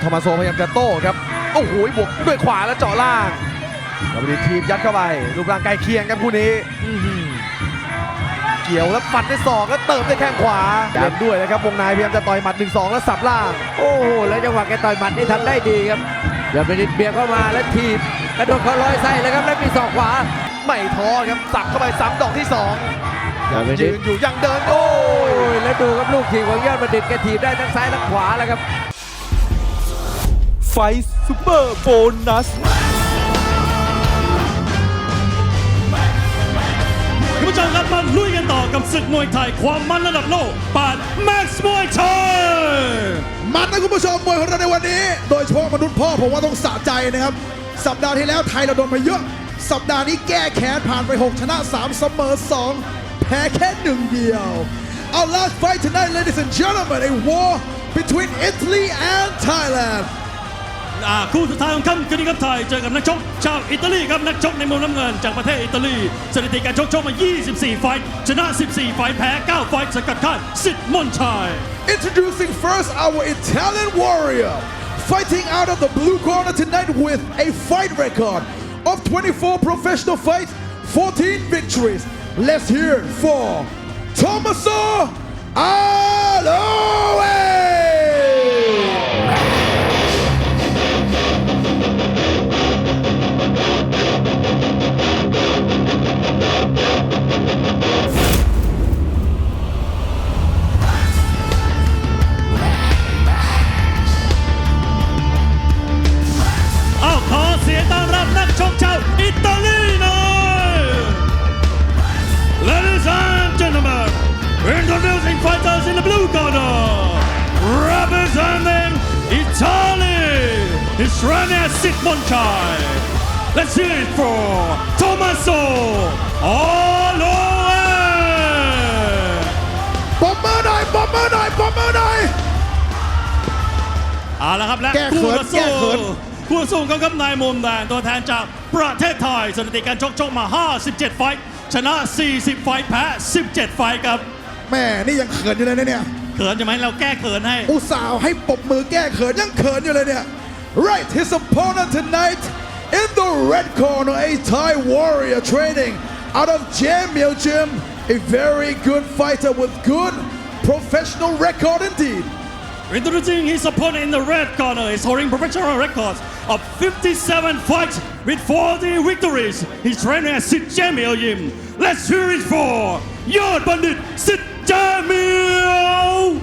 โทมัสโซพยายามจะโต้ครับ โอ้โหบวกด้วยขวาแล้วเจาะล่างดับเบิลทีมยัดเข้าไปรูปร่างใกล้เคียงครับคู่นี้อื้อหือเกี่ยวแล้วฟันด้วยศอกแล้วเติมด้วยแข้งขวาเดินด้วยนะครับวงในพยายามจะต่อยหมัด 1-2 แล้วสับล่าง โอ้โหแล้วจังหวะแกต่อยหมัดนี่ทำได้ดีครับยอดประดิษฐ์เบียดเข้ามาแล้วทีบกระโดดเขาลอยไส้เลยครับแล้วมีศอกขวาไม่ท้อครับสับเข้าไปซ้ำดอกที่สองยอดประดิยืษนฐ์อยู่ยังเดินโอ้โอ้ยยแล้วดูครับลูกทีบของยอดประดิษฐ์แกทีบได้ทั้งซ้ายทั้งขวาแล้วครับ ไฟซูเปอร์โบนัสคุณผู้ชมครับมาลุยกันต่อกับศึกมวยไทยความมันระดับโลกปาดแม็กซ์มวยไทย มันนะคุณผู้ชมมวยของเราในวันนี้ โดยเฉพาะมนุษย์พ่อผมว่าต้องสะใจนะครับ สัปดาห์ที่แล้วไทยเราโดนมาเยอะ สัปดาห์นี้แก้แค้นผ่านไป 6 ชนะ 3 เสมอ 2 แพ้แค่หนึ่งเดียว Our last fight tonight ladies and gentlemen a war between Italy and Thailand อ่าคู่สุดท้ายของค่ำคืนนี้ครับไทยเจอกับนักชกชาวอิตาลีครับนักชกในมุมน้ำเงินจากประเทศอิตาลีสถิติการชกชกมา 24 ไฟท์ชนะ 14 ไฟท์แพ้ 9 ไฟท์สกัดค่ายสิทธิ์มนชัย Introducing first our Italian warrior, fighting out of the blue corner tonight with a fight record of 24 professional fights, 14 victories. Let's hear it for Tommaso Aloe! อ้าวขอเสียงต้อนรับนักชกชาวอิตาลีหน่อย Ladies and gentlemen introducing fighters in the blue corner representing Italy is Rania Sitmonchai Let's hear it for Tommaso Aloe มือหน่อยปมมือหน่อย เอาละครับและแก้เขินคู่ต่อแก้สู้เขิน คู่ต่อสู้เขาครับนายมุมแดงตัวแทนจากประเทศไทยสถิติการชกชกมา 57 ไฟท์ชนะ 40 ไฟท์แพ้ 17 ไฟท์ครับแม่นี่ยังเขินอยู่เลยนะเนี่ย เขินใช่ไหมเราแก้เขินให้ อุตส่าห์ให้ปมมือแก้เขินยังเขินอยู่เลยเนี่ย Right his opponent tonight in the red corner a Thai warrior training out of Jamil Gym a very good fighter with good professional record indeed Introducing his opponent in the red corner is holding professional records of 57 fights with 40 victories. He's training at Sid Jamil Yim. Let's hear it for Yod Bandit Sid Jamil!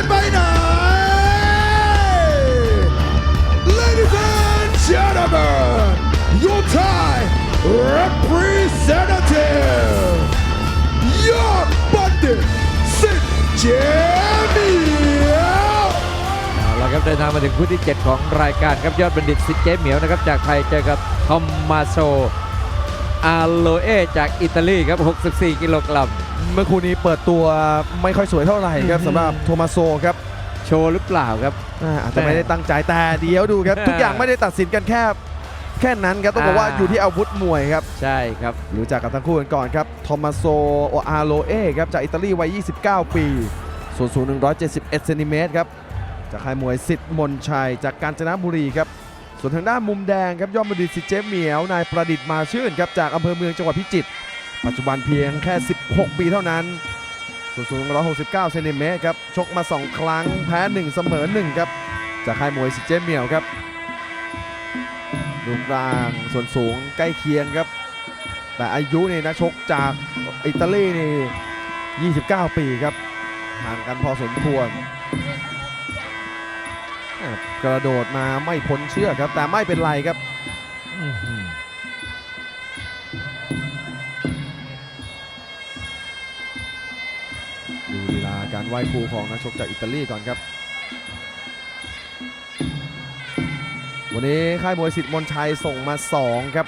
ายไปไหน Ladies and gentlemen your Thai representative ยอดบัณฑิตสิทธิ์เจมียวเอาละครับเดินทางมาถึงคู่ที่ 7 ของรายการครับยอดบัณฑิตสิทธิ์เจเหมียวนะครับจากไทยเจอกับทอมมาโซอาโลเอจากอิตาลีครับ 64 กิโลกรัม เมื่อคู่นี้เปิดตัวไม่ค่อยสวยเท่าไหร่ครับสำหรับโทมัสโซครับโชว์หรือเปล่าครับอ่าอาจจะไม่ได้ตั้งใจแต่เดี๋ยวดูครับอ่าทุกอย่างไม่ได้ตัดสินกันแค่แค่นั้นครับต้องบอกว่าอ่าอยู่ที่อาวุธมวยครับ ใช่ครับรู้จักกับทั้งคู่กันก่อนครับโทมัสโซโออาโลเอครับจากอิตาลีวัย 29 ปีส่วนสูง 171เซนติเมตรครับจากค่ายมวยสิทธิ์มนชัย จากกาญจนบุรีครับส่วนทางด้านมุมแดงครับยอดมดิตสิทธิ์เจ๊เหมียวนายประดิษฐ์มาชื่นครับจากอำเภอเมืองจังหวัดพิจิตร ปัจจุบันเพียงแค่ 16 ปีเท่านั้นส่วนสูง 169 เซนติเมตรครับ ชกมา 2 ครั้ง แพ้ 1 เสมอ 1 ครับ จากค่ายมวยสิเจเมียวครับรูปร่างส่วนสูงใกล้เคียงครับ แต่อายุนี่นักชกจากอิตาลีนี่ 29 ปีครับ ห่างกันพอสมควร กระโดดมาไม่พ้นเชือกครับ แต่ไม่เป็นไรครับ ไหว้ครูของนักชกจากอิตาลีก่อนครับ วันนี้ค่ายมวยสิทธิ์มนชัยส่งมา 2 ครับ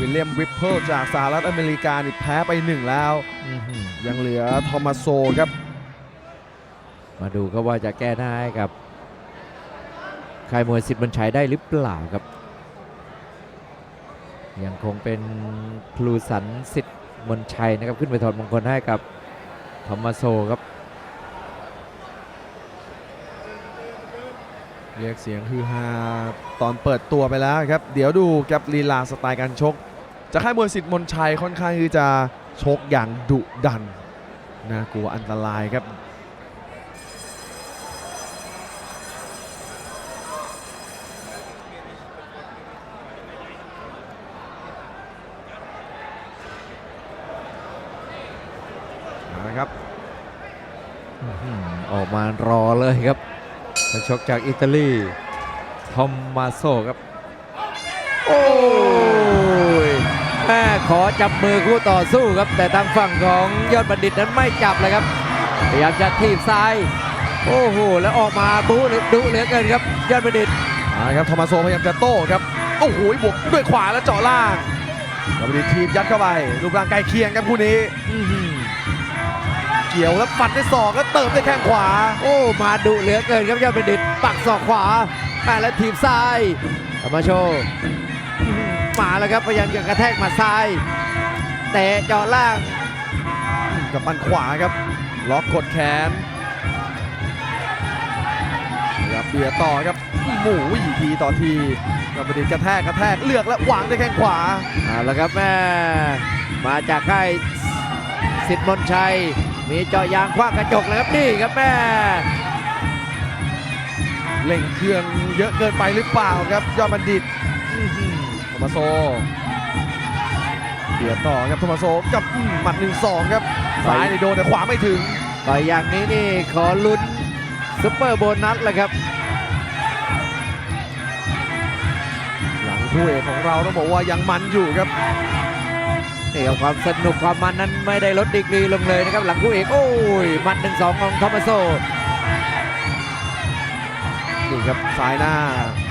วิลเลียมวิปเปิลจากสหรัฐอเมริกานี่แพ้ไป 1 แล้ว ยังเหลือทอมัสโซครับ มาดูครับว่าจะแก้หน้าให้กับค่ายมวยสิทธิ์บัญชัยได้หรือเปล่าครับ ยังคงเป็นพลูสันสิทธิ์มนชัยนะครับขึ้นไปถอดมงคลให้กับธอมมาโซครับ เรียกเสียงฮือฮาตอนเปิดตัวไปแล้วครับ เดี๋ยวดูครับลีลาสไตล์การชก จะค่ายมวยสิทธิ์มนชัยค่อนข้างที่จะชกอย่างดุดันน่ากลัวอันตรายครับเอาละครับออกมารอเลยครับ ชกจากอิตาลีทอมมาโซครับ โอ้ยแม่ขอจับมือคู่ต่อสู้ครับ แต่ทางฝั่งของยอดบัณฑิตนั้นไม่จับเลยครับ พยายามจะทีบซ้าย โอ้โห แล้วออกมาบู๊หรือดุเหลือเกินครับ ยอดบัณฑิตเอาละครับทอมาโซพยายามจะโต้ครับ โอ้โหบวกด้วยขวาแล้วเจาะล่างแล้วไปทีมยัดเข้าไป รูปร่างใกล้เคียงครับคู่นี้อื้อหือ เกี่ยวแล้วฟันด้วยศอกแล้วเติมด้วยแข้งขวา โอ้มาดุเหลือเกินครับยอดบัณฑิตปักศอกขวาแม่แล้วทีบซ้ายธรรมโชว์อื้อหือมาแล้วครับพยายามจะกระแทกหมาซ้ายแต่เจาะล่างกับปันขวาครับล็อกกดแขนครับเบียร์ต่อครับหมูยทีต่อทีกับประเด็นกระแทกกระแทกเลือกและวางด้วยแข้งขวาเอาละครับแม่มาจากค่ายสิทธิ์มนชัย มีเจาะยางคว้างกระจกเลยครับนี่ครับแม่เล่งเครื่องเยอะเกินไปหรือเปล่าครับยอดบัณฑิตอื้อหือโทมาโซเบียร์ต่อครับโทมาโซกับอืมหมัดหนึ่งสองครับซ้ายในโดนแต่ขวาไม่ถึงต่อยอย่างนี้นี่ขอลุ้นซุปเปอร์โบนัสเลยครับ หลังคู่เอกของเราต้องบอกว่ายังมันอยู่ครับ นี่ครับความสนุกความมันนั้นไม่ได้ลดดีกรีลงเลยนะครับหลังคู่เอกโอ้ยหมัดหนึ่งสองของทอมัสโซนี่ครับซ้ายหน้า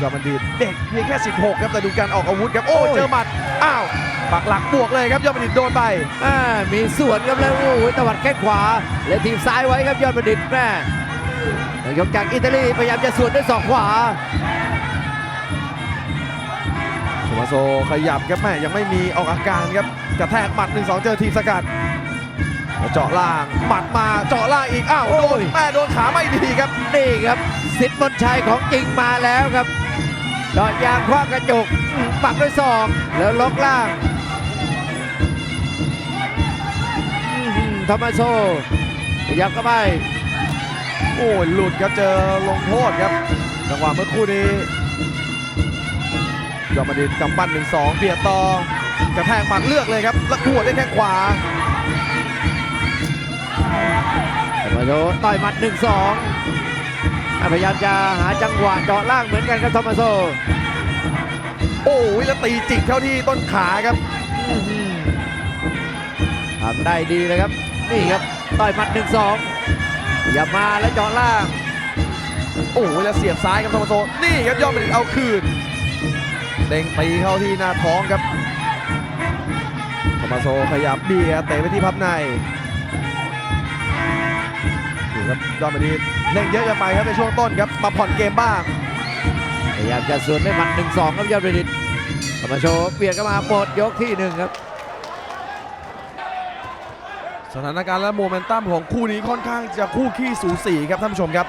ยอดบัณฑิตเด็กเพียงแค่ 16 ครับแต่ดูการออกอาวุธครับโอ้ยโอ้ยเจอหมัดอ้าวปักหลักบวกเลยครับยอดบัณฑิตโดนไปอ่ามีส่วนครับแล้วโอ้ยตวัดแข้งขวา และทีมซ้ายไว้ครับยอดประดิษฐ์แม่นักยกจากอิตาลีพยายามจะสวนด้วยศอกขวาโทมาโซขยับครับแม่ยังไม่มีออกอาการครับ กระแทกหมัด1-2 เจอทีมสกัดแล้วเจาะล่างหมัดมาเจาะล่างอีกอ้าวโอ้โดนยแม่โดนขาไม่ดีครับนี่ครับสิทธิ์มนชัยของจริงมาแล้วครับเจาะยางคว้างกระจกอื้อปักด้วยศอกแล้วล็อกล่างอื้อหือทอมัสโซพยายามเข้าไปโอ้ยหลุดครับเจอลงโทษครับจังหวะเมื่อคู่นี้ยอดบัณฑิตกำปั้น1-2เบียดต่อ กระแทกหมัดเลือกเลยครับแล้วหัวได้วยแข้งขวาธรรมโชต่อยหมัด1 2พยายามจะหาจังหวะเจาะล่างเหมือนกันครับทอมัสโซ โอ้ยแล้วตีจิกเข้าที่ต้นขาครับอื้อหือทำได้ดีเลยครับ นี่ครับต่อยหมัด1 2อย่ามาแล้วเจาะล่าง โอ้ยแล้วเสียบซ้ายครับโทมาโซ นี่ครับยอดบัณฑิตเอาคืนเด้งตีเข้าที่หน้าท้องครับโท มาโซขยับเบียร์เตะไปที่พับในนี่ครับยอดบัณฑิตเล่นเยอะเกินไปครับในช่วงต้นครับมาผ่อนเกมบ้างพยายามจะสวนด้วยหมัด1 2ครับยอดประดิษฐ์ธรรมโชเปลี่ยนเข้ามาหมดยกที่หนึ่งครับ สถานการณ์และโมเมนตัมของคู่นี้ค่อนข้างจะคู่ขี้สูสีครับท่านผู้ชมครับ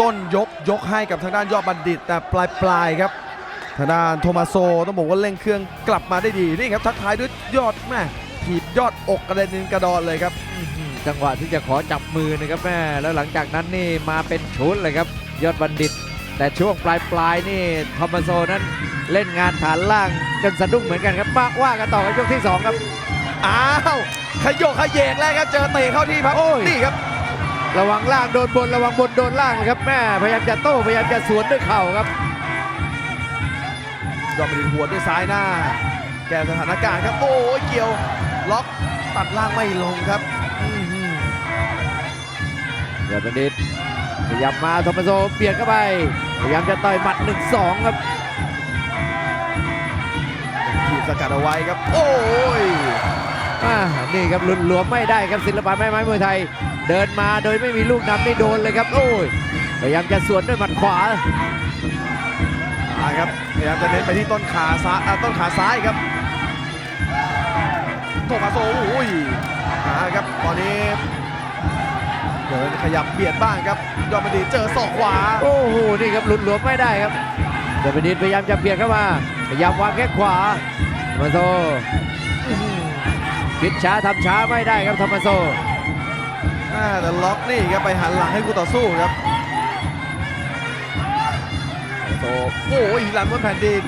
ต้นยกยกให้กับทางด้านยอดบัณฑิต แต่ปลายปลายๆครับ ทางด้านโทมาโซต้องบอกว่าเร่งเครื่องกลับมาได้ดีนี่ครับทักทายด้วยยอดแม่ถีบยอดอกกระเด็นกระดอนเลยครับ จังหวะที่จะขอจับมือนะครับแม่แล้วหลังจากนั้นนี่มาเป็นชุดเลยครับ ยอดบัณฑิต แต่ช่วงปลายปลายๆนี่ทอมมาโซนั้นเล่นงานฐานล่างจนสะดุ้งเหมือนกันครับมาว่ากันต่อกันยกที่สองครับอ้าวขยโยกขยเยกแล้วครับเจอเตะเข้าที่พับโอ้ยนี่ครับ ระวังล่างโดนบนระวังบนโดนล่างนะครับแม่พยายามจะโต้พยายามจะสวนด้วยเข่าครับย อดบัณฑิตหัวด้วยซ้ายหน้า แก้สถานการณ์ครับ โอ้ยเกี่ยว ล็อกตัดล่างไม่ลงครับยอดบัณฑิตพยายามมาทอมมาโซเปลี่ยนเข้าไป พยายามจะต่อยหมัด 1-2 ครับทีมสกัดเอาไว้ครับ โอ้ยอ่านี่ครับหลุดหลวมไม่ได้ครับศิลปะแม่ไม้มวยไทย เดินมาโดยไม่มีลูกนำนี่โดนเลยครับ โอ้ยพยายามจะสวนด้วยหมัดขวาอ่า ครับพยายามจะเน้นไปที่ต้นขาซ้ายอ่าต้นขาซ้ายครับโทมาโซโอ้ยอ่าครับตอนนี้เดินขยับเบียดบ้างครับยอดมดีเจอศอกขวาโอ้โหนี่ครับหลุดหลวมไม่ได้ครับเดวิดินพยายามจะเบียดเข้ามาพยายามวางแข้งขวาธรรมโซอื้อหือคิดช้าทำช้าไม่ได้ครับธรรมโซอ่าแต่ล็อกนี่ครับไปหันหลังให้คู่ต่อสู้ครับ โซโอ้ยหลังบนแผ่นดิน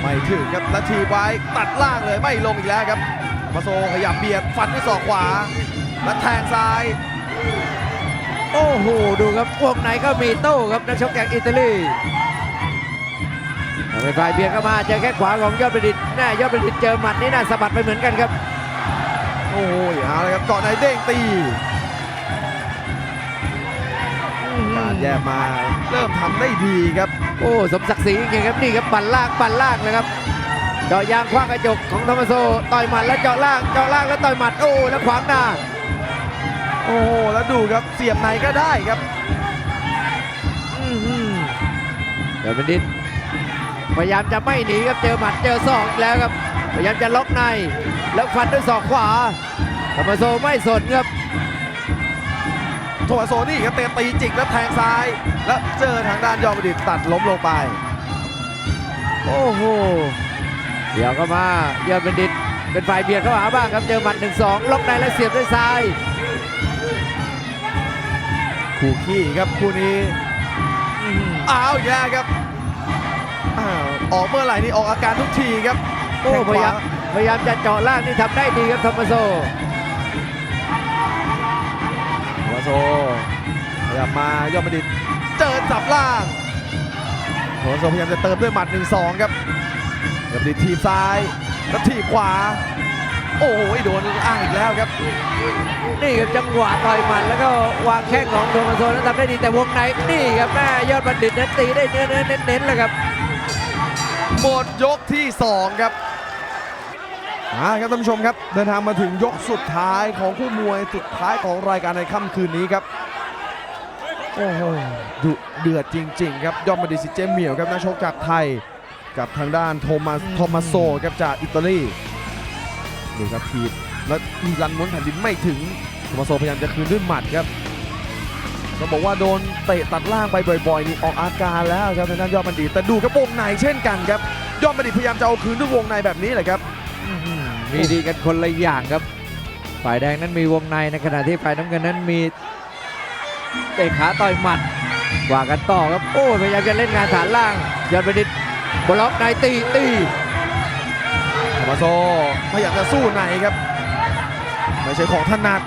ไม่ถึงครับแล้วทีบไว้ตัดล่างเลยไม่ลงอีกแล้วครับมาโซขยับเบียดฟันด้วยศอกขวา แล้วแทงซ้าย โอ้โหดูครับวงในก็มีโต้ครับนักชกจากอิตาลีเอาไปฝ่ายเบียดเข้ามาเจอแค่ขวาของยอดประดิษฐ์แน่ยอดประดิษฐ์เจอหมัดนี่น่าสะบัดไปเหมือนกันครับ โอ้ยเอาเลยครับเกาะในเด้งตี แยกมาเริ่มทำได้ดีครับ โอ้สมศักดิ์ศรีจริงๆครับนี่ครับปั่นล่างปั่นล่างเลยครับเจาะยางคว้างกระจกของธรรมโซต่อยหมัดแล้วเจาะล่างเจาะล่างแล้วต่อยหมัดโอ้แล้วขวางหน้าโอ้โหแล้วดูครับเสียบในก็ได้ครับอื้อหือเดี๋ยวเป็นดินพยายามจะไม่หนีครับเจอหมัดเจอศอกอีกแล้วครับพยายามจะล็อกในแล้วฟันด้วยศอกขวาธรรมโซไม่สนครับ โทมัสโซนี่ครับเตะตีจิกแล้วแทงซ้าย แล้วเจอทางด้านยอดประดิษฐ์ตัดล้มลงไป โอ้โห เดี๋ยวก็มายอดเป็นดินเป็นฝ่ายเบียดเข้าหาบ้างครับเจอหมัดหนึ่งสองล็อกในแล้วเสียบด้วยซ้ายคู่ขี้ครับคู่นี้อื้อหืออ้าวอีกแล้วครับอ้าวออกเมื่อไหร่นี่ออกอาการทุกทีครับโอ้แข้งพขยายาวามพยายามจะเจาะล่างนี่ทำได้ดีครับธรรมโซ โทมัสโซพยายามมายอดประดิษฐ์เจอจับล่างโทมัสโซพยายามจะเติมด้วยหมัด1-2ครับยอดประดิษฐ์ทีบซ้ายแล้วทีบขวา โอ้โหโดนอ้างอีกแล้วครับ นี่ครับจังหวะต่อยหมัดแล้วก็วางแข้งของธรรมโซนั้นทำได้ดีแต่วงในนี่ครับแม่ยอดบัณฑิตนั้นตีได้เนื้อเนื้อเน้นๆเลยครับหมดยกที่2ครับ อ่าครับท่านผู้ชมครับเดินทางมาถึงยกสุดท้ายของคู่มวยสุดท้ายของรายการในค่ำคืนนี้ครับโอ้โหดุเดือดจริง ๆ ครับยอดมดีซิเจเหมียวครับนักชกจากไทย กับทางด้านโทมัสโทมัสโซครับจากอิตาลีดูครับทีบแล้วรันม้วนแผ่นดินไม่ถึงโทมัสโซพยายามจะคืนด้วยหมัดครับก็บอกว่าโดนเตะตัดล่างไปบ่อยๆนี่ออกอาการแล้วครับทางด้านยอดบัณฑิตแต่ดูครับวงในเช่นกันครับ ยอดบัณฑิตพยายามจะเอาคืนด้วยวงในแบบนี้แหละครับ มีดีกันคนละอย่างครับ ฝ่ายแดงนั้นมีวงในในขณะที่ฝ่ายน้ำเงินนั้นมีเตะขาต่อยหมัดว่ากันต่อครับโอ้พยายามจะเล่นงานฐานล่างยอดบัณฑิตบล็อกในตีตีโทมัสโซพยายามจะสู้ในครับ ไม่ใช่ของถนัด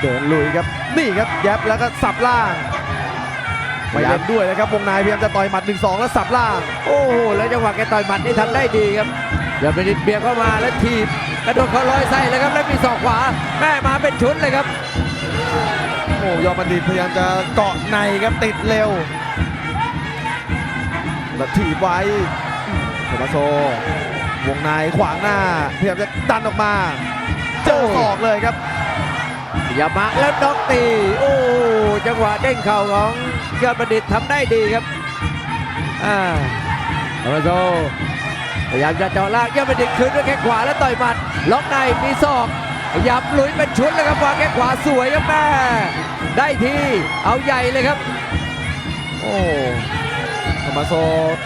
เดินลุยครับนี่ครับแยบแล้วก็สับล่างไม่เล่นด้วยนะครับวงในพยายามจะต่อยหมัด1-2 แล้วสับล่าง โอ้โหแล้วจังหวะแกต่อยหมัดนี่ทำได้ดีครับ ยอดบัณฑิตเบียดเข้ามาแล้วถีบกระโดดเขาลอยใส่เลยครับแล้วมีศอกขวาแม่มาเป็นชุดเลยครับ โอ้ยอดบัณฑิตพยายามจะเกาะในครับติดเร็วแล้วถีบไว้โทมัสโซ วงในขวางหน้าพยายามจะดันออกมา เจอศอกเลยครับอย่ามาแล้วน็อกตีโอ้จังหวะเด้งเข่าของยอดประดิษฐ์ทำได้ดีครับอ่าธรรมโซ พยายามจะเจาะล่างยอดปดิษฐ์คืนด้วยแข้งขวาแล้วต่อยหมัด ล็อกในมีศอกพยายามลุยเป็นชุดเลยครับวางแข้งขวาสวยครับแม่ได้ทีเอาใหญ่เลยครับ โอ้ธรรมโซ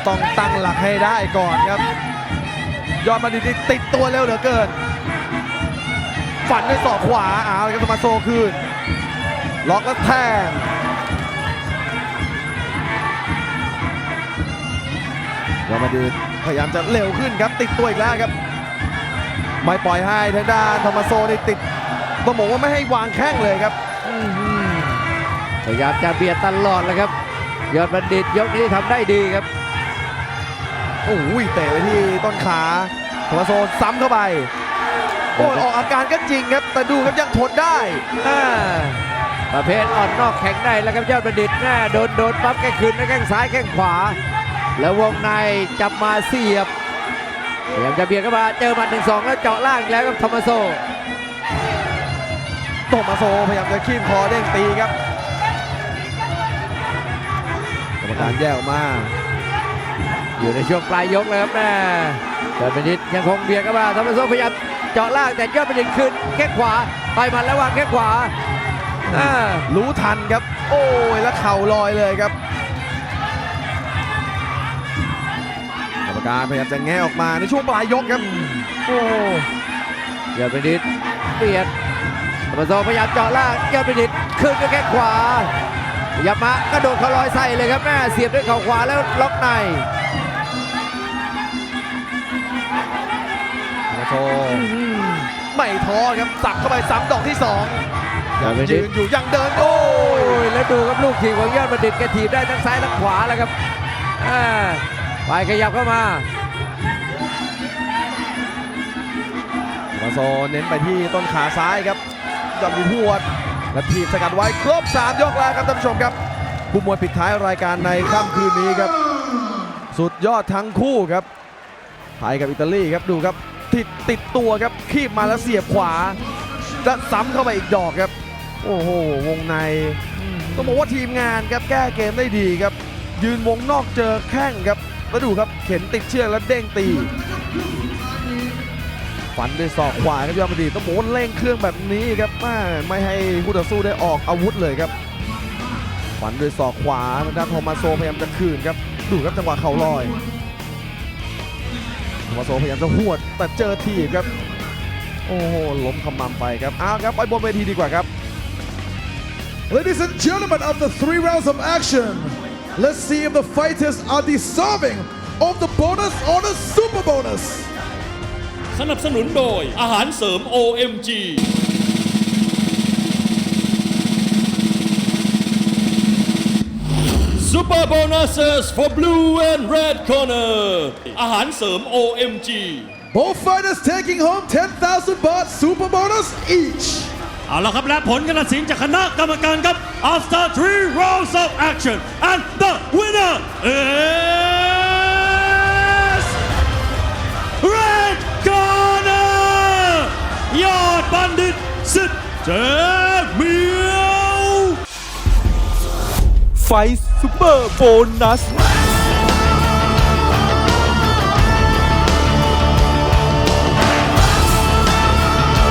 ต้องตั้งหลักให้ได้ก่อนครับ ยอดบัณฑิตนี่ติดตัวเร็วเหลือเกิน ฝันด้วยศอกขวาเอาเลยครับธรรมโซคืนล็อกแล้วแทงยอดบัณฑิต พยายามจะเร็วขึ้นครับติดตัวอีกแล้วครับ ไม่ปล่อยให้ทางด้านธรรมโซนี่ติดต้องบอกว่าไม่ให้วางแข้งเลยครับอื้อหือพยายามจะเบียดตลอดเลยครับ ยอดบัณฑิตยกนี้ทำได้ดีครับโอ้ยเตะไปที่ต้นขาโทมัสโซซ้ำเข้าไปโอ้ยออกอาการก็จริงครับ แต่ดูครับยังทนได้อ่าประเภทอ่อนนอกแข็งในแล้วครับยอดประดิษฐ์แน่โดนโดนปั๊บแกคืนด้วยแข้งซ้ายแข้งขวา แล้ววงในจับมาเสียบพยายามจะเบียดเข้ามาเจอหมัดหนึ่งสองแล้วเจาะล่างอีกแล้วครับทอมัสโซโตมาโซพยายามจะคีบคอเด้งตีครับกรรมการแยกออกมา อยู่ในช่วงปลายยกเลยครับแม่ยอดบัณฑิตยังคงเบียดเข้ามาทอมัสโซพยายามเจาะล่างแต่ยอดบัณฑิตคืนแข้งขวาไปหมัดแล้ววางแข้งขวาอ่ารู้ทันครับ โอ้ยแล้วเข่าลอยเลยครับ กรรมการพยายามจะแงะออกมาในช่วงปลายยกครับ โอ้ยอดบัณฑิตเบียดทอมัสโซพยายามเจาะล่างยอดบัณฑิตคืนด้วยแข้งขวาพยายามมากระโดดเขาลอยใส่เลยครับแม่เสียบด้วยเข่าขวาแล้วล็อกในมาโชไม่ท้อครับสับเข้าไปซ้ำดอกที่สองยอดบัณฑิยืตนอยู่ยังเดินโอ้โอ้ยยแล้วดูครับลูกถีบของยอดบัณฑิตแกถีบได้ทั้งซ้ายทั้งขวาแล้วครับอ่า ไปขยับเข้ามามาโซเน้นไปที่ต้นขาซ้ายครับยอดวิทวดและทีบสกัดไว้ครบ 3 ยกแล้วครับท่านผู้ชมครับผู้มวยปิดท้ายรายการในค่ำคืนนี้ครับ สุดยอดทั้งคู่ครับไทยกับอิตาลีครับดูครับติดติดตัวครับคีบมาแล้วเสียบขวาและซ้ำเข้าไปอีกดอกครับ โอ้โหวงในต้องบอกว่าทีมงานครับแก้เกมได้ดีครับ ยืนวงนอกเจอแข้งครับ แล้วดูครับเข็นติดเชือกแล้วเด้งตีฟันด้วยศอกขวาครับยอดมดีต้องบอกว่าเร่งเครื่องแบบนี้ครับไม่ไม่ให้คู่ต่อสู้ได้ออกอาวุธเลยครับฟันด้วยศอกขวาทางด้านโทมาโซพยายามจะคืนครับดูครับจังหวะเข่าลอยโทมาโซพยายามจะหวด แต่เจอทีบครับ โอ้โหล้มขมำไปครับอ้าวครับไปบนเวทีดีกว่าครับ Ladies and gentlemen, after three rounds of action, let's see if the fighters are deserving of the bonus or the super bonus. สนับสนุนโดยอาหารเสริม OMG Super bonuses for blue and red corner อาหารเสริม OMG Both fighters taking home 10,000 baht super bonus each. เอาละครับและผลการตัดสินจากคณะกรรมการครับ after three rounds of action and the winner is red corner ยอดบัณฑิตสิทธิ์เจมียวไฟซูเปอร์โบนัส